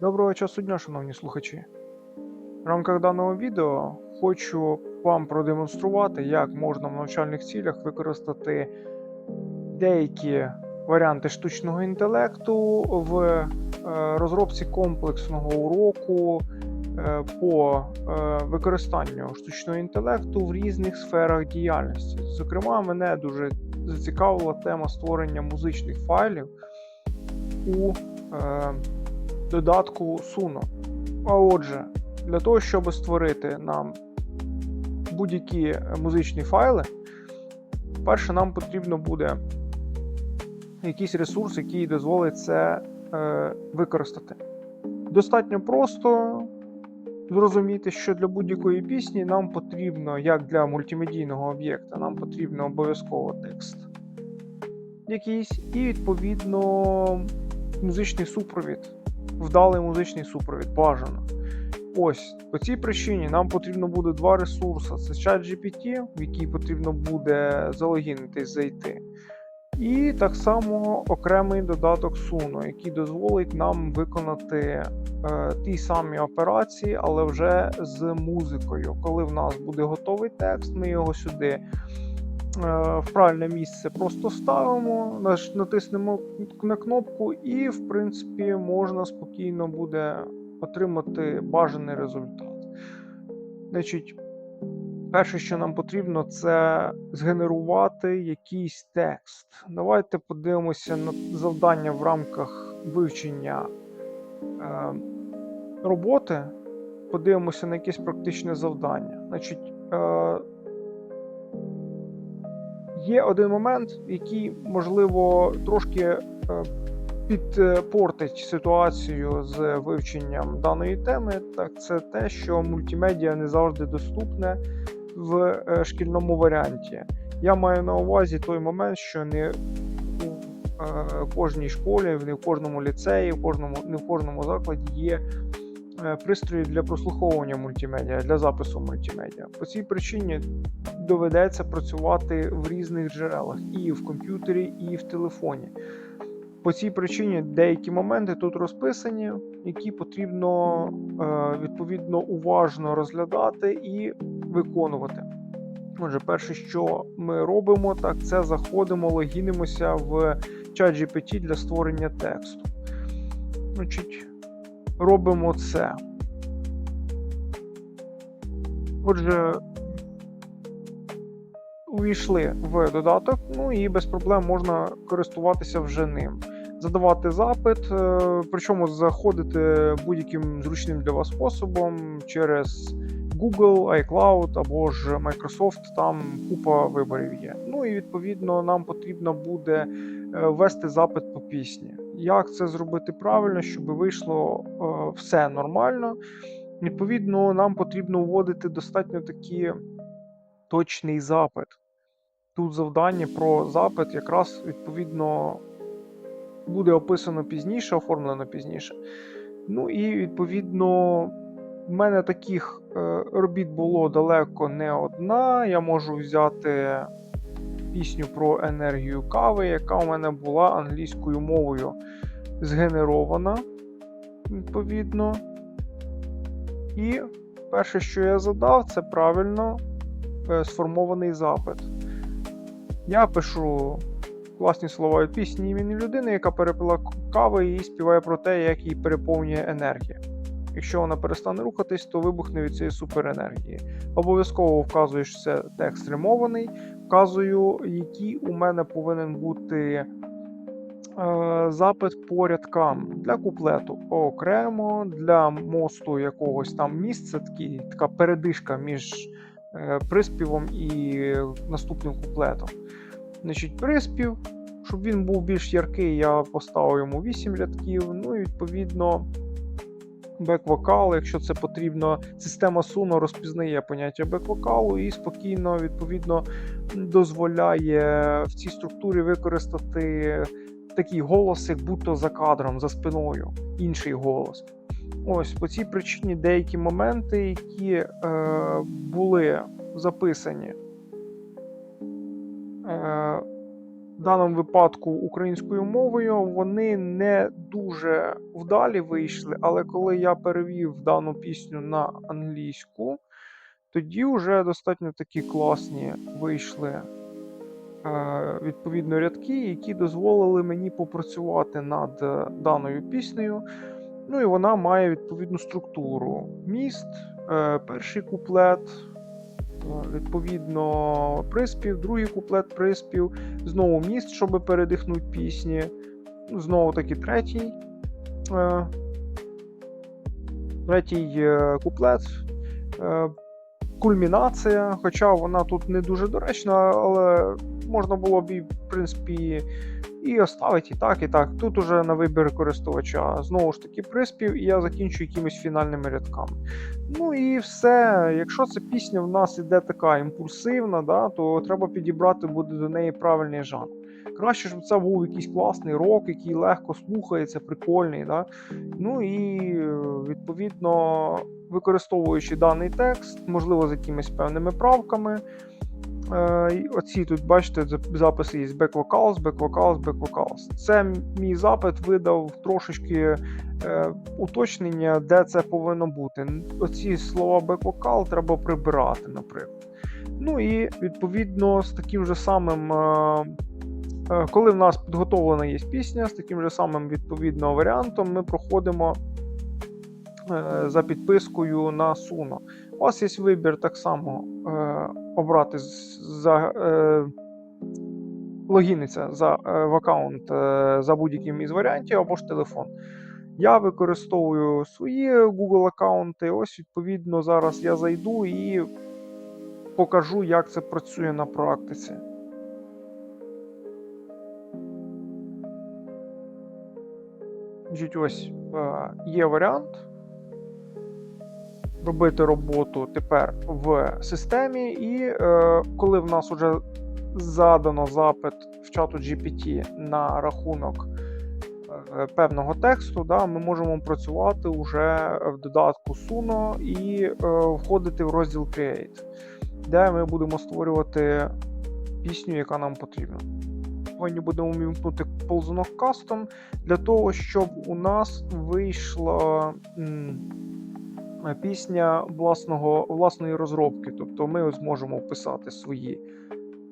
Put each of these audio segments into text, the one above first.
Доброго часу дня, шановні слухачі. В рамках даного відео хочу вам продемонструвати, як можна в навчальних цілях використати деякі варіанти штучного інтелекту в е, розробці комплексного уроку е, по е, використанню штучного інтелекту в різних сферах діяльності. Зокрема, мене дуже зацікавила тема створення музичних файлів у додатку Suno. А отже, для того, щоб створити нам будь-які музичні файли, перше нам потрібно буде якийсь ресурс, який дозволить це е, використати. Достатньо просто зрозуміти, що для будь-якої пісні нам потрібно, як для мультимедійного об'єкта, нам потрібно обов'язково текст якийсь, і відповідно музичний супровід, вдалий музичний супровід, бажано. Ось по цій причині нам потрібно буде два ресурси: це ChatGPT, в який потрібно буде залогінитись, зайти. І так само окремий додаток Suno, який дозволить нам виконати е, ті самі операції, але вже з музикою. Коли в нас буде готовий текст, ми його сюди в правильне місце просто ставимо, натиснемо на кнопку, і, в принципі, можна спокійно буде отримати бажаний результат. Значить, перше, що нам потрібно, це згенерувати якийсь текст. Давайте подивимося на завдання в рамках вивчення е, роботи. Подивимося на якесь практичне завдання. Значить, е, є один момент, який, можливо, трошки е, підпортить ситуацію з вивченням даної теми, так це те, що мультимедіа не завжди доступне в е, шкільному варіанті. Я маю на увазі той момент, що не у е, кожній школі, не в кожному ліцеї, в кожному, не в кожному закладі є е, пристрої для прослуховування мультимедіа, для запису мультимедіа. По цій причині доведеться працювати в різних джерелах і в комп'ютері, і в телефоні. По цій причині деякі моменти тут розписані, які потрібно е, відповідно уважно розглядати і виконувати. Отже, перше, що ми робимо, так це заходимо, логінимося в ChatGPT для створення тексту. Значить, робимо це. Отже, увійшли в додаток, ну і без проблем можна користуватися вже ним. Задавати запит, е, причому заходити будь-яким зручним для вас способом через Google, iCloud або ж Microsoft, там купа виборів є. Ну і відповідно нам потрібно буде е, ввести запит по пісні. Як це зробити правильно, щоб вийшло е, все нормально? Відповідно, нам потрібно вводити достатньо такі точний запит. Тут завдання про запит якраз відповідно буде описано пізніше, оформлено пізніше. Ну і відповідно, в мене таких е, робіт було далеко не одна. Я можу взяти пісню про енергію кави, яка у мене була англійською мовою згенерована, відповідно. І перше, що я задав, це правильно е, сформований запит. Я пишу класні слова від пісні імені людини, яка перепила кави і співає про те, як її переповнює енергія. Якщо вона перестане рухатись, то вибухне від цієї суперенергії. Обов'язково вказую, що це текст римований, вказую, який у мене повинен бути е, запит по рядкам для куплету окремо, для мосту якогось там місця, такий, така передишка між е, приспівом і наступним куплетом. Значить, приспів, щоб він був більш яркий, я поставив йому 8 рядків. Ну і відповідно бек-вокал, якщо це потрібно, система Suno розпізнає поняття бек-вокалу і спокійно, відповідно, дозволяє в цій структурі використати такий голос, як будто за кадром, за спиною, інший голос. Ось по цій причині деякі моменти, які е, були записані е, в даному випадку українською мовою, вони не дуже вдалі вийшли, але коли я перевів дану пісню на англійську, тоді вже достатньо такі класні вийшли е, відповідно рядки, які дозволили мені попрацювати над е, даною піснею. Ну і вона має відповідну структуру. Міст, е, перший куплет, відповідно, приспів, другий куплет, приспів, знову міст, щоб передихнути пісні. Ну, Знову таки третій. Третій куплет. Кульмінація, хоча вона тут не дуже доречна, але можна було б і, в принципі, і оставити і так, і так. Тут уже на вибір користувача знову ж таки приспів, і я закінчу якимись фінальними рядками. Ну і все. Якщо ця пісня в нас іде така імпульсивна, да, то треба підібрати буде до неї правильний жанр. Краще, щоб це був якийсь класний рок, який легко слухається, прикольний. Да? Ну і відповідно, використовуючи даний текст, можливо, з якимись певними правками. Е, Оці тут, бачите, записи є vocals, back vocals. Це мій запит видав трошечки е, уточнення, де це повинно бути. Оці слова vocal треба прибирати, наприклад. Ну і відповідно з таким же самим. Е, коли в нас підготовлена є пісня, з таким же самим відповідно варіантом ми проходимо е, за підпискою на Suno. У вас є вибір так само е, обрати за е, логіниться за, е, в аккаунт е, за будь-яким із варіантів або ж телефон. Я використовую свої Google аккаунти. Ось, відповідно, зараз я зайду і покажу, як це працює на практиці. Значить, ось е, є варіант робити роботу тепер в системі, і е, коли в нас вже задано запит в чату GPT на рахунок е, певного тексту, да, ми можемо працювати вже в додатку Suno і входити в розділ Create, де ми будемо створювати пісню, яка нам потрібна. Сьогодні будемо вмімкнути ползунок Custom для того, щоб у нас вийшла пісня власного, власної розробки. Тобто ми зможемо вписати свої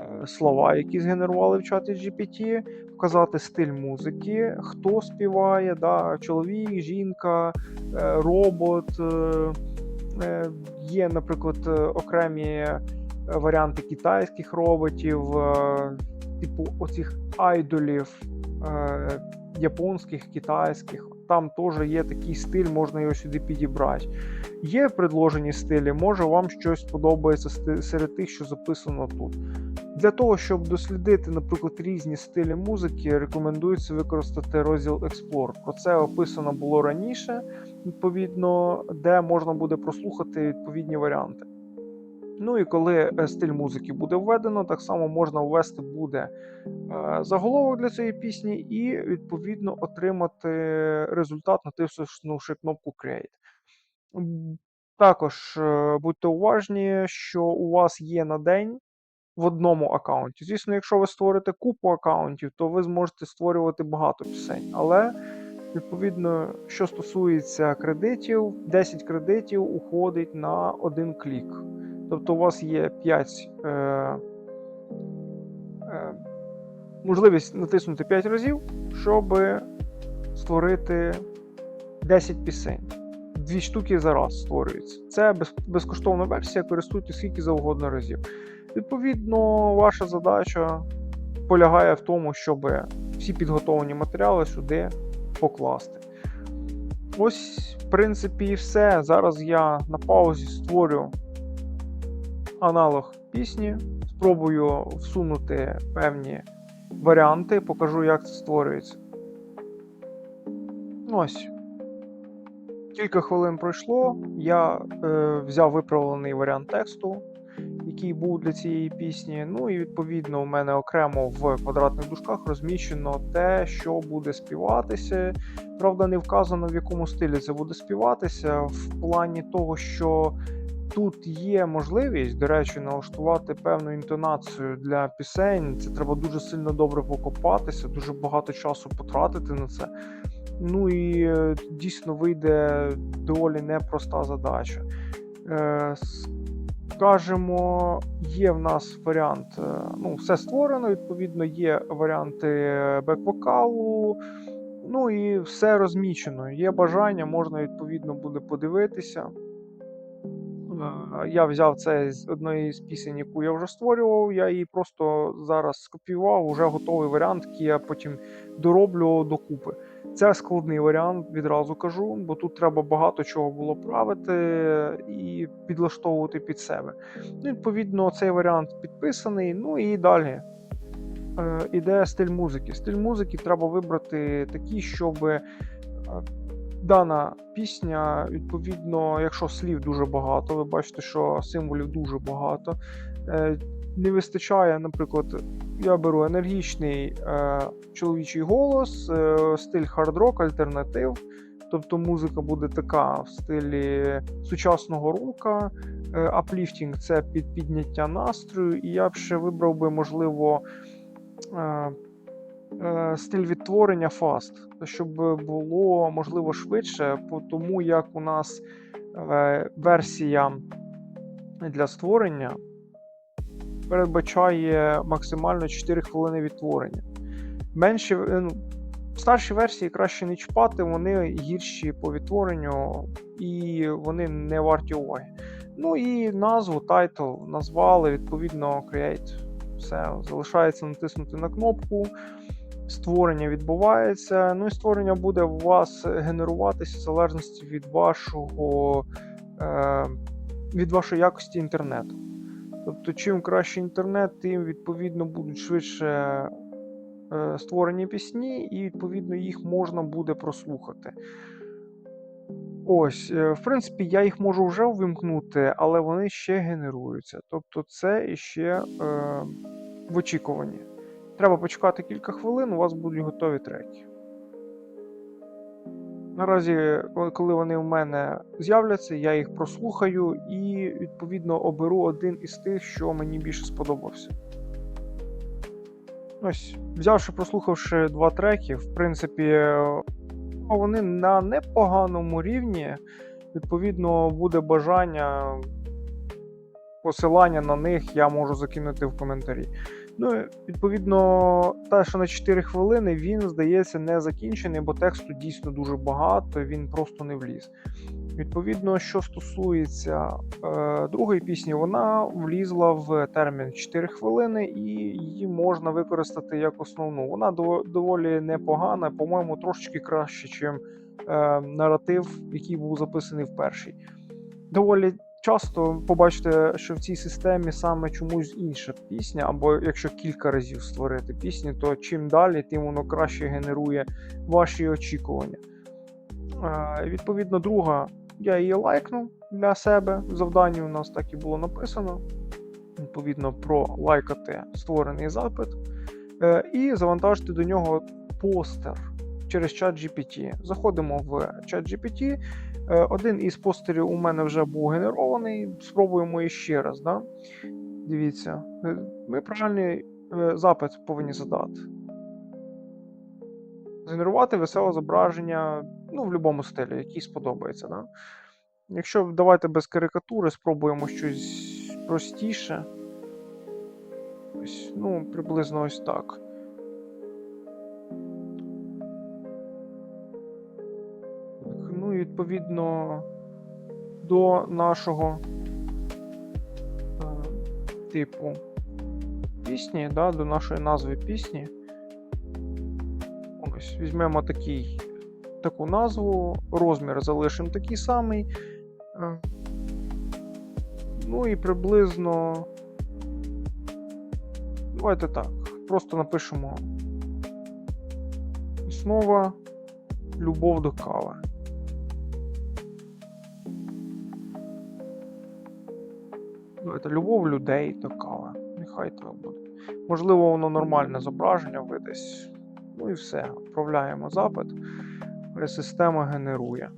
е, слова, які згенерували в чаті GPT, вказати стиль музики, хто співає, да, чоловік, жінка, е, робот. е, Є, наприклад, окремі варіанти китайських роботів, типу оцих айдолів е, японських, китайських. Там теж є такий стиль, можна його сюди підібрати. Є предложені стилі, може вам щось подобається серед тих, що записано тут. Для того, щоб дослідити, наприклад, різні стилі музики, рекомендується використати розділ Explore. Про це описано було раніше, відповідно, де можна буде прослухати відповідні варіанти. Ну і коли е, стиль музики буде введено, так само можна ввести буде е, заголовок для цієї пісні і відповідно отримати результат, натиснувши кнопку Create. Також е, будьте уважні, що у вас є на день в одному аккаунті. Звісно, якщо ви створите купу аккаунтів, то ви зможете створювати багато пісень. Але відповідно, що стосується кредитів, 10 кредитів уходить на один клік. Тобто у вас є 5 е, е, можливість натиснути 5 разів, щоб створити 10 пісень. Дві штуки за раз створюються. Це без, безкоштовна версія, користуйтесь скільки завгодно разів. Відповідно, ваша задача полягає в тому, щоб всі підготовлені матеріали сюди покласти. Ось, в принципі, і все. Зараз я на паузі створю аналог пісні, спробую всунути певні варіанти, покажу, як це створюється. Ось. Кілька хвилин пройшло. Я е, взяв виправлений варіант тексту, який був для цієї пісні. Ну і відповідно у мене окремо в квадратних дужках розміщено те, що буде співатися. Правда, не вказано в якому стилі це буде співатися, в плані того, що тут є можливість, до речі, налаштувати певну інтонацію для пісень. Це треба дуже сильно добре покопатися, дуже багато часу потратити на це. Ну і е, дійсно вийде доволі непроста задача. Е, Скажемо, є в нас варіант, е, ну, все створено, відповідно, є варіанти бек-вокалу, ну і все розмічено. Є бажання, можна відповідно буде подивитися. Е, Я взяв це з одної з пісень, яку я вже створював. Я її просто зараз скопіював, вже готовий варіант, який я потім дороблю докупи. Це складний варіант, відразу кажу, бо тут треба багато чого було правити і підлаштовувати під себе. Ну, Відповідно, цей варіант підписаний. Ну і далі. Е, Іде стиль музики. Стиль музики треба вибрати такий, щоб е, дана пісня, відповідно, якщо слів дуже багато, ви бачите, що символів дуже багато. Е, Не вистачає, наприклад, я беру енергічний е, чоловічий голос, е, стиль хард-рок, альтернатив. Тобто музика буде така в стилі сучасного рока. Е, Апліфтінг це під підняття настрою, і я б ще вибрав би, можливо, е, стиль відтворення фаст, щоб було можливо швидше, тому як у нас е, версія для створення передбачає максимально 4 хвилини відтворення. Менші, е, ну, старші версії краще не чіпати, вони гірші по відтворенню і вони не варті уваги. Ну і назву, тайтл назвали, відповідно, Create. Все, залишається натиснути на кнопку. Створення відбувається. Ну і створення буде у вас генеруватися в залежності від вашого, е, від вашої якості інтернету. Тобто, чим краще інтернет, тим відповідно будуть швидше е, створені пісні, і відповідно їх можна буде прослухати. Ось, е, в принципі, я їх можу вже вимкнути, але вони ще генеруються. Тобто, це іще е, в очікуванні. Треба почекати кілька хвилин, у вас будуть готові треки. Наразі, коли вони в мене з'являться, я їх прослухаю і, відповідно, оберу один із тих, що мені більше сподобався. Ось, взявши, прослухавши два треки, в принципі, вони на непоганому рівні. Відповідно, буде бажання посилання на них я можу закинути в коментарі. Ну, відповідно, те, що на 4 хвилини він, здається, не закінчений, бо тексту дійсно дуже багато, він просто не вліз. Відповідно, що стосується е, другої пісні, вона влізла в термін 4 хвилини, і її можна використати як основну. Вона доволі непогана, по-моєму, трошечки краще, ніж е, наратив, який був записаний в першій. Доволі часто побачите, що в цій системі саме чомусь інша пісня, або якщо кілька разів створити пісню, то чим далі, тим воно краще генерує ваші очікування. Е, відповідно, друга, я її лайкнув для себе. В завданні у нас так і було написано. Відповідно, про лайкати створений запит. Е, і завантажити до нього постер через чат GPT. Заходимо в чат GPT. Е, один із постерів у мене вже був генерований. Спробуємо іще раз. Да? Дивіться, е, ми правильний е, запит повинні задати. Згенерувати веселе зображення ну, в будь-якому стилі, який сподобається. Да? Якщо давайте без карикатури, спробуємо щось простіше. Ось, ну, приблизно ось так. Відповідно до нашого е, типу пісні, да, до нашої назви пісні. Ось, візьмемо такий, таку назву, розмір залишимо такий самий. Е, ну і приблизно. Давайте так. Просто напишемо основа любов до кави. Любов людей до кави. Нехай так буде. Можливо, воно нормальне зображення видасть. Ну і все. Відправляємо запит. Система генерує.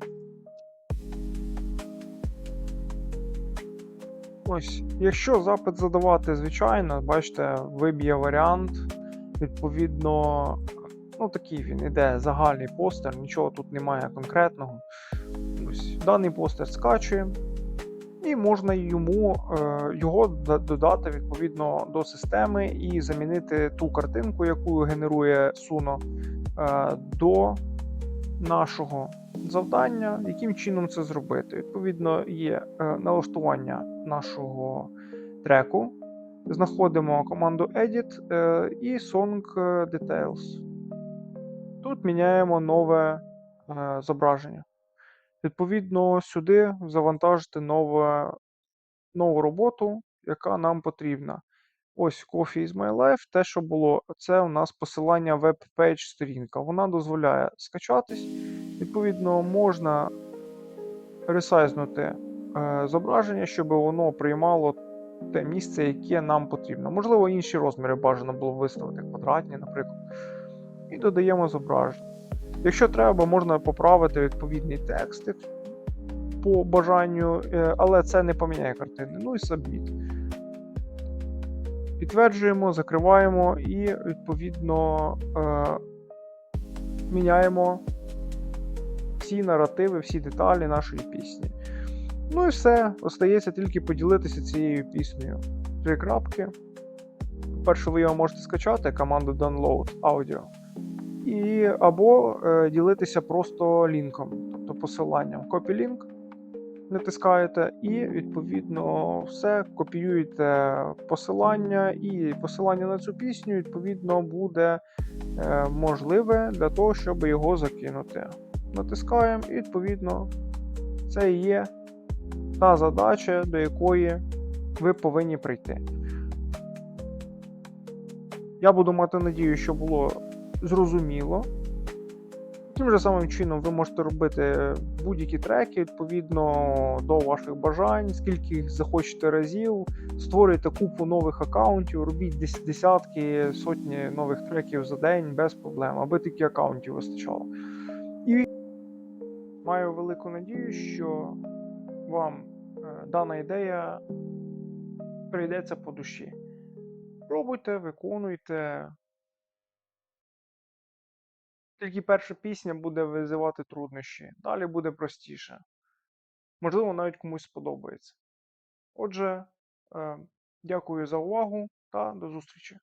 Ось, якщо запит задавати, звичайно, бачите, виб'є варіант. Відповідно, ну такий він іде загальний постер, нічого тут немає конкретного. Ось, даний постер скачуємо, і можна йому е, його додати відповідно до системи і замінити ту картинку, яку генерує Suno, е, до нашого завдання, яким чином це зробити. Відповідно, є е, налаштування нашого треку. Знаходимо команду Edit і Song Details. Тут міняємо нове зображення. Відповідно, сюди завантажити нове, нову роботу, яка нам потрібна. Ось Coffee is my life. Те, що було, це у нас посилання веб-пейдж сторінка. Вона дозволяє скачатись. Відповідно, можна ресайзнути е, зображення, щоб воно приймало те місце, яке нам потрібно. Можливо, інші розміри бажано було виставити, квадратні, наприклад. І додаємо зображення. Якщо треба, можна поправити відповідний текст по бажанню, е, але це не поміняє картини. Ну і submit. Підтверджуємо, закриваємо і відповідно е, міняємо всі наративи, всі деталі нашої пісні. Ну і все. Остається тільки поділитися цією піснею. Три крапки. Перше, ви його можете скачати, команду Download Audio. І або е, ділитися просто лінком, тобто посиланням. Copy link натискаєте, і відповідно все копіюєте посилання, і посилання на цю пісню відповідно буде е, можливе для того, щоб його закинути. Натискаємо, і відповідно це і є та задача, до якої ви повинні прийти. Я буду мати надію, що було зрозуміло. Тим же самим чином ви можете робити будь-які треки відповідно до ваших бажань, скільки їх захочете разів, створюйте купу нових аккаунтів, робіть дес- десятки, сотні нових треків за день без проблем, аби тільки аккаунтів вистачало. І маю велику надію, що вам е, дана ідея прийдеться по душі. Пробуйте, виконуйте. Тільки перша пісня буде визивати труднощі, далі буде простіше. Можливо, навіть комусь сподобається. Отже, е, дякую за увагу та до зустрічі.